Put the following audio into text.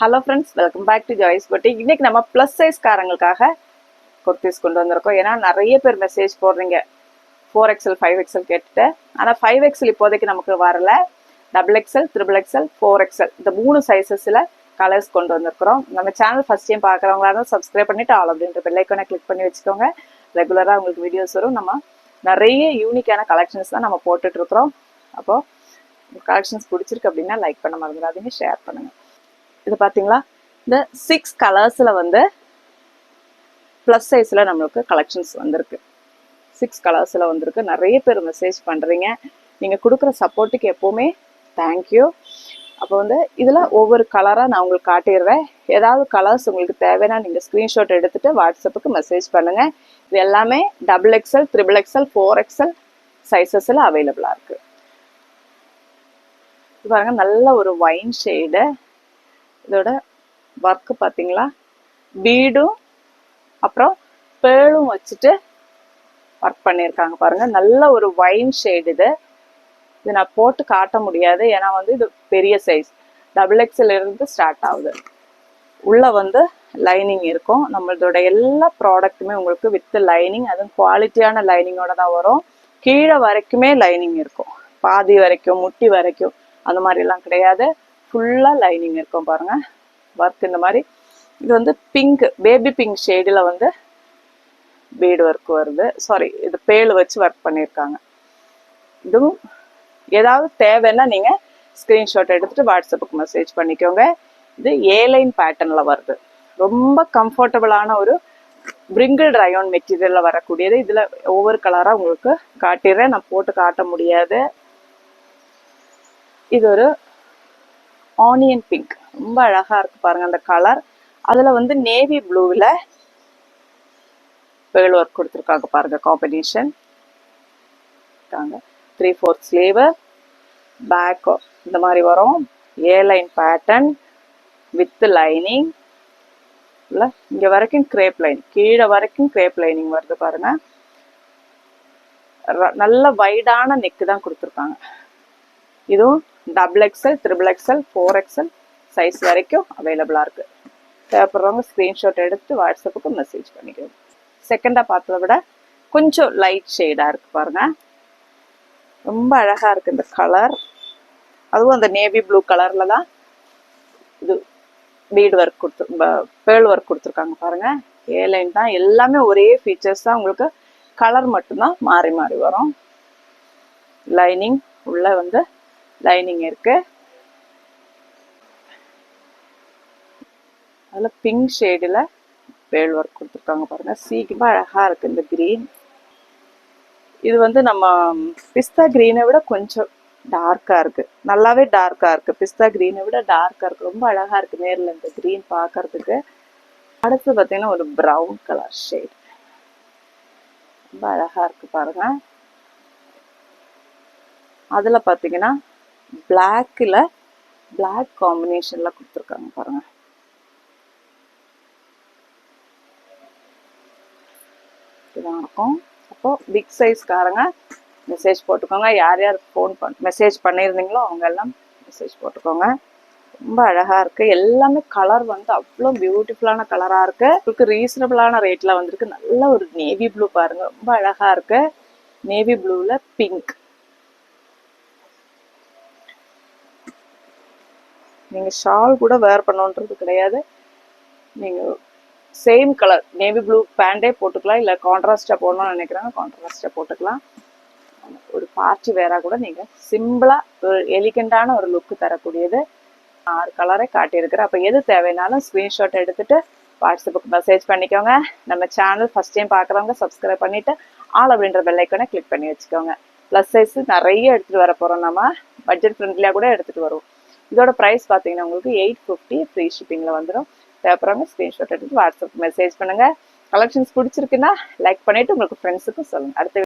Hello friends welcome back to Joy's boutique இன்னைக்கு நம்ம plus size காரங்களுக்காக kurtis கொண்டு வந்திருக்கோம். ஏன்னா நிறைய பேர் மெசேஜ் போடுறீங்க. ஃபோர் எக்ஸல் ஃபைவ் எக்ஸல் கேட்டுட்டு. ஆனால் ஃபைவ் எக்ஸல் இப்போதைக்கு நமக்கு வரல. Double XL triple XL four XL இந்த மூணு சைஸஸில் கலர்ஸ் கொண்டு வந்திருக்கிறோம். நம்ம சேனல் ஃபஸ்ட் டைம் பார்க்குறவங்களா இருந்தால் சப்ஸ்கிரைப் பண்ணிட்டு ஆல் அப்படின்ற பெல்லைக்கோனை கிளிக் பண்ணி வச்சுக்கோங்க. ரெகுலராக உங்களுக்கு வீடியோஸ் வரும். நம்ம நிறைய யூனிக்கான கலெக்ஷன்ஸ் தான் நம்ம போட்டுட்ருக்குறோம் அப்போது கலெக்ஷன்ஸ் பிடிச்சிருக்கு அப்படின்னா லைக் பண்ண மறந்துடாதீங்க ஷேர் பண்ணுங்கள் இது பார்த்தீங்களா இந்த சிக்ஸ் கலர்ஸில் வந்து ப்ளஸ் சைஸில் நம்மளுக்கு கலெக்ஷன்ஸ் வந்திருக்கு. சிக்ஸ் கலர்ஸில் வந்திருக்கு. நிறைய பேர் மெசேஜ் பண்ணுறீங்க நீங்கள் கொடுக்குற சப்போர்ட்டுக்கு எப்போவுமே தேங்க்யூ அப்போ வந்து இதில் ஒவ்வொரு கலராக நான் உங்களுக்கு காட்டிடுறேன். ஏதாவது கலர்ஸ் உங்களுக்கு தேவைன்னா நீங்கள் ஸ்க்ரீன்ஷாட் எடுத்துகிட்டு வாட்ஸ்அப்புக்கு மெசேஜ் பண்ணுங்கள் இது எல்லாமே double XL triple XL four XL சைஸஸில் அவைலபிளாக இருக்குது பாருங்கள் நல்ல ஒரு ஒயின் ஷேடு இதோட ஒர்க்கு பார்த்தீங்களா? பீடும் அப்புறம் பேளும் வச்சுட்டு ஒர்க் பண்ணியிருக்காங்க பாருங்கள் நல்ல ஒரு ஒயின் ஷேடு இது. இது நான் போட்டு காட்ட முடியாது. ஏன்னா வந்து இது பெரிய சைஸ் டபுள் எக்ஸில் இருந்து ஸ்டார்ட் ஆகுது. உள்ளே வந்து லைனிங் இருக்கும். நம்மளோட எல்லா ப்ராடக்ட்டுமே உங்களுக்கு வித் லைனிங் அதுவும் குவாலிட்டியான லைனிங்கோட தான் வரும். கீழே வரைக்குமே லைனிங் இருக்கும். பாதி வரைக்கும் முட்டி வரைக்கும். அந்த மாதிரிலாம் கிடையாது. ஃபுல்லாக லைனிங் இருக்கும் பாருங்கள் ஒர்க் இந்த மாதிரி. இது வந்து பிங்க் பேபி பிங்க் ஷேடில் வந்து பீடு ஒர்க் வருது. சாரி இது பேல் வச்சு ஒர்க் பண்ணியிருக்காங்க இதுவும் ஏதாவது தேவைன்னா நீங்கள் ஸ்க்ரீன்ஷாட் எடுத்துகிட்டு வாட்ஸ்அப்புக்கு மெசேஜ் பண்ணிக்கோங்க. இது ஏலைன் பேட்டர்னில் வருது. ரொம்ப கம்ஃபர்டபுளான ஒரு பிரிங்கிள் ரயோன் மெட்டீரியலில் வரக்கூடியது. இதில் ஒவ்வொரு கலராக உங்களுக்கு காட்டிடுறேன். நான் போட்டு காட்ட முடியாது. இது ஒரு ஆனியன் பிங்க் ரொம்ப அழகா இருக்கு பாருங்க அந்த கலர் அதுல வந்து நேவி ப்ளூவில் பேர்ல் ஒர்க் கொடுத்துருக்காங்க பாருங்க combination three fourth sleeve back இந்த மாதிரி வரும். A line pattern with lining இல்லை இங்கே வரைக்கும் கிரேப் லைன் கீழே வரைக்கும் கிரேப் லைனிங் வருது பாருங்க. ர- நல்ல வைடான நெக்கு தான் கொடுத்துருக்காங்க. இதுவும் double XL triple XL four XL size வரைக்கும் அவைலபிளாக இருக்குது தேவைப்படுறவங்க ஸ்க்ரீன்ஷாட் எடுத்து வாட்ஸ்அப்புக்கு மெசேஜ் பண்ணிக்கணும் செகண்டாக பார்த்ததை விட கொஞ்சம் லைட் ஷேடாக இருக்குது பாருங்கள் ரொம்ப அழகாக இருக்குது இந்த கலர் அதுவும் அந்த நேவி ப்ளூ கலரில் தான் இது பீட் ஒர்க் கொடுத்து பேர்ல் ஒர்க் கொடுத்துருக்காங்க பாருங்கள் ஏலைன் தான் எல்லாமே ஒரே ஃபீச்சர்ஸ் தான் உங்களுக்கு கலர் மட்டும்தான் மாறி மாறி வரும். லைனிங் உள்ளே வந்து லைனிங் இருக்கு. அதுல பிங்க் ஷேடில் வேல் ஒர்க் கொடுத்துருக்காங்க பாருங்க. சீக்கிரமா அழகா இருக்கு இந்த கிரீன் இது வந்து நம்ம பிஸ்தா கிரீனை விட கொஞ்சம் டார்க்கா இருக்கு. நல்லாவே டார்க்கா இருக்கு. பிஸ்தா கிரீனை விட டார்க்கா இருக்கு. ரொம்ப அழகா இருக்கு நேர்ல இந்த கிரீன் பார்க்கறதுக்கு அடுத்து பார்த்தீங்கன்னா ஒரு ப்ரௌன் கலர் ஷேட் ரொம்ப அழகா இருக்கு பாருங்க. அதுல பாத்தீங்கன்னா பிளாக்கில் பிளாக் காம்பினேஷன்ல கொடுத்துருக்காங்க பாருங்க. இதான் இருக்கும். அப்போ பிக் சைஸ்காரங்க மெசேஜ் போட்டுக்கோங்க. யார் யார் ஃபோன் பண் மெசேஜ் பண்ணியிருந்தீங்களோ அவங்க எல்லாம் மெசேஜ் போட்டுக்கோங்க. ரொம்ப அழகா இருக்கு. எல்லாமே கலர் வந்து அவ்வளோ பியூட்டிஃபுல்லான கலரா இருக்கு. உங்களுக்கு ரீசனபிளான ரேட்ல வந்திருக்கு. நல்ல ஒரு நேவி ப்ளூ பாருங்க. ரொம்ப அழகா இருக்கு. நேவி ப்ளூல பிங்க் நீங்கள் ஷால் கூட வேர் பண்ணணுன்றது கிடையாது. நீங்கள் சேம் கலர் நேவி ப்ளூ பேண்டே போட்டுக்கலாம் இல்லை கான்ட்ராஸ்டாக போடணும்னு நினைக்கிறாங்க கான்ட்ராஸ்டாக போட்டுக்கலாம். ஒரு பார்ட்டி வேறாக கூட நீங்கள் சிம்பிளாக ஒரு எலிகண்டான ஒரு லுக் தரக்கூடியது. ஆறு கலரை காட்டியிருக்கிறேன் அப்போ எது தேவைனாலும் ஸ்க்ரீன்ஷாட் எடுத்துட்டு வாட்ஸ்அப்புக்கு மெசேஜ் பண்ணிக்கோங்க. நம்ம சேனல் ஃபர்ஸ்ட் டைம் பார்க்குறவங்க சப்ஸ்கிரைப் பண்ணிவிட்டு ஆல் அப்படின்ற பெல்லைக்கனை கிளிக் பண்ணி வச்சுக்கோங்க. ப்ளஸ் சைஸ் நிறைய எடுத்துகிட்டு வர போகிறோம் நம்ம பட்ஜெட் ஃப்ரெண்ட்லியாக கூட எடுத்துகிட்டு வருவோம். இதோட ப்ரைஸ் பார்த்தீங்கன்னா உங்களுக்கு எயிட் ஃபிஃப்டி ஃப்ரீ ஷிப்பிங்கில் வந்துடும் தேவைப்படுறவங்க ஸ்க்ரீன்ஷாட் எடுத்து வாட்ஸ்அப் மெசேஜ் பண்ணுங்க. கலெக்ஷன்ஸ் பிடிச்சிருக்குன்னா லைக் பண்ணிட்டு உங்களுக்கு ஃப்ரெண்ட்ஸுக்கும் சொல்லுங்க. அடுத்த